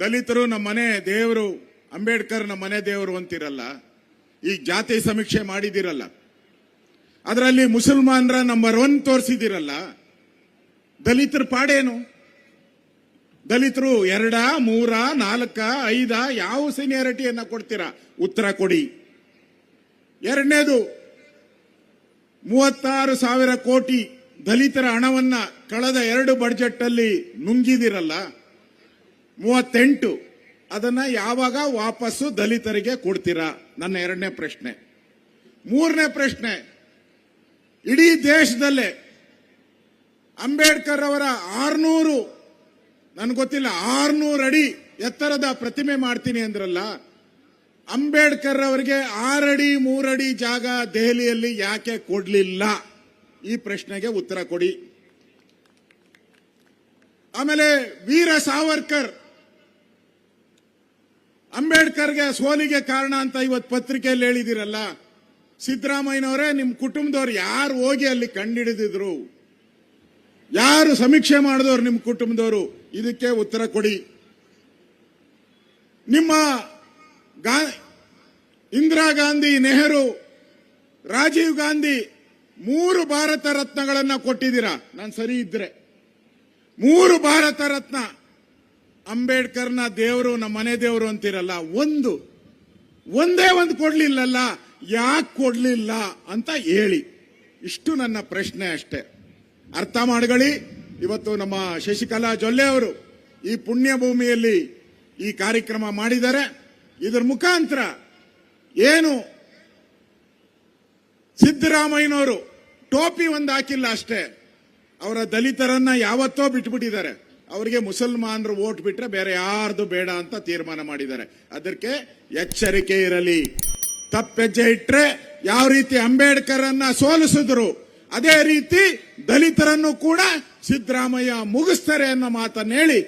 ದಲಿತರು ನಮ್ಮ ಮನೆ ದೇವರು, ಅಂಬೇಡ್ಕರ್ ನಮ್ಮ ಮನೆ ದೇವರು ಅಂತಿರಲ್ಲ ಈಗ ಜಾತಿ ಸಮೀಕ್ಷೆ ಮಾಡಿದಿರಲ್ಲ. ಅದರಲ್ಲಿ ಮುಸಲ್ಮಾನರ ನಂಬರ್ ಒನ್ ತೋರಿಸಿದಿರಲ್ಲ. ದಲಿತರ ಪಾಡೇನು? ದಲಿತರು ಎರಡ, ಮೂರ, ನಾಲ್ಕ, ಐದ, ಯಾವ ಸೀನಿಯಾರಿಟಿಯನ್ನ ಕೊಡ್ತೀರಾ? ಉತ್ತರ ಕೊಡಿ. ಎರಡನೇದು, ಮೂವತ್ತಾರು ಸಾವಿರ ಕೋಟಿ ದಲಿತರ ಹಣವನ್ನ ಕಳೆದ ಎರಡು ಬಡ್ಜೆಟ್ ಅಲ್ಲಿ ನುಂಗಿದಿರಲ್ಲ. ಮೂವತ್ತೆಂಟು. ಅದನ್ನ ಯಾವಾಗ ವಾಪಸ್ಸು ದಲಿತರಿಗೆ ಕೊಡ್ತೀರಾ? ನನ್ನ ಎರಡನೇ ಪ್ರಶ್ನೆ. ಮೂರನೇ ಪ್ರಶ್ನೆ. ಇಡೀ ದೇಶದಲ್ಲೇ ಅಂಬೇಡ್ಕರ್ ಅವರ ಆರ್ನೂರು, ನನ್ಗೆ ಗೊತ್ತಿಲ್ಲ, ಆರ್ನೂರು ಅಡಿ ಎತ್ತರದ ಪ್ರತಿಮೆ ಮಾಡ್ತೀನಿ ಅಂದ್ರಲ್ಲ, ಅಂಬೇಡ್ಕರ್ ಅವರಿಗೆ ಆರಡಿ, ಮೂರಡಿ ಜಾಗ ದೆಹಲಿಯಲ್ಲಿ ಯಾಕೆ ಕೊಡ್ಲಿಲ್ಲ? ಈ ಪ್ರಶ್ನೆಗೆ ಉತ್ತರ ಕೊಡಿ. ಆಮೇಲೆ ವೀರ ಸಾವರ್ಕರ್ ಅಂಬೇಡ್ಕರ್ಗೆ ಸೋಲಿಗೆ ಕಾರಣ ಅಂತ ಇವತ್ತು ಪತ್ರಿಕೆಯಲ್ಲಿ ಹೇಳಿದಿರಲ್ಲ, ಸಿದ್ದರಾಮಯ್ಯನವರೇ ನಿಮ್ಮ ಕುಟುಂಬದವ್ರು ಯಾರು ಹೋಗಿ ಅಲ್ಲಿ ಕಂಡಿಡಿದಿದ್ರು? ಯಾರು ಸಮೀಕ್ಷೆ ಮಾಡಿದವರು ನಿಮ್ಮ ಕುಟುಂಬದವರು? ಇದಕ್ಕೆ ಉತ್ತರ ಕೊಡಿ. ನಿಮ್ಮ ಗಾ, ಇಂದಿರಾ ಗಾಂಧಿ, ನೆಹರು, ರಾಜೀವ್ ಗಾಂಧಿ, ಮೂರು ಭಾರತ ರತ್ನಗಳನ್ನ ಕೊಟ್ಟಿದ್ದೀರಾ? ನಾನು ಸರಿ ಇದ್ರೆ. ಮೂರು ಭಾರತ ರತ್ನ. ಅಂಬೇಡ್ಕರ್ನ ದೇವರು ನಮ್ಮ ಮನೆ ದೇವರು ಅಂತಿರಲ್ಲ, ಒಂದು. ಒಂದೇ ಒಂದು ಕೊಡ್ಲಿಲ್ಲಲ್ಲ, ಯಾಕೆ ಕೊಡ್ಲಿಲ್ಲ ಅಂತ ಹೇಳಿ. ಇಷ್ಟು ನನ್ನ ಪ್ರಶ್ನೆ ಅಷ್ಟೇ. ಅರ್ಥ ಮಾಡ್ಕೊಳ್ಳಿ. ಇವತ್ತು ನಮ್ಮ ಶಶಿಕಲಾ ಜೊಲ್ಲೆ ಅವರು ಈ ಪುಣ್ಯ ಭೂಮಿಯಲ್ಲಿ ಈ ಕಾರ್ಯಕ್ರಮ ಮಾಡಿದ್ದಾರೆ. ಇದರ ಮುಖಾಂತರ ಏನು ಸಿದ್ದರಾಮಯ್ಯನವರು ಟೋಪಿ ಒಂದು ಹಾಕಿಲ್ಲ ಅಷ್ಟೇ. ಅವರ ದಲಿತರನ್ನ ಯಾವತ್ತೋ ಬಿಟ್ಬಿಟ್ಟಿದ್ದಾರೆ. ಅವರಿಗೆ ಮುಸಲ್ಮಾನರು ಓಟ್ ಬಿಟ್ರೆ ಬೇರೆ ಯಾರ್ದು ಬೇಡ ಅಂತ ತೀರ್ಮಾನ ಮಾಡಿದ್ದಾರೆ. ಅದಕ್ಕೆ ಎಚ್ಚರಿಕೆ ಇರಲಿ. ತಪ್ಪೆಜ್ಜೆ ಇಟ್ರೆ ಯಾವ ರೀತಿ ಅಂಬೇಡ್ಕರ್ ಅನ್ನ ಸೋಲಿಸಿದ್ರು, ಅದೇ ರೀತಿ ದಲಿತರನ್ನು ಕೂಡ ಸಿದ್ದರಾಮಯ್ಯ ಮುಗಿಸ್ತಾರೆ ಅನ್ನೋ ಮಾತನ್ನ ಹೇಳಿ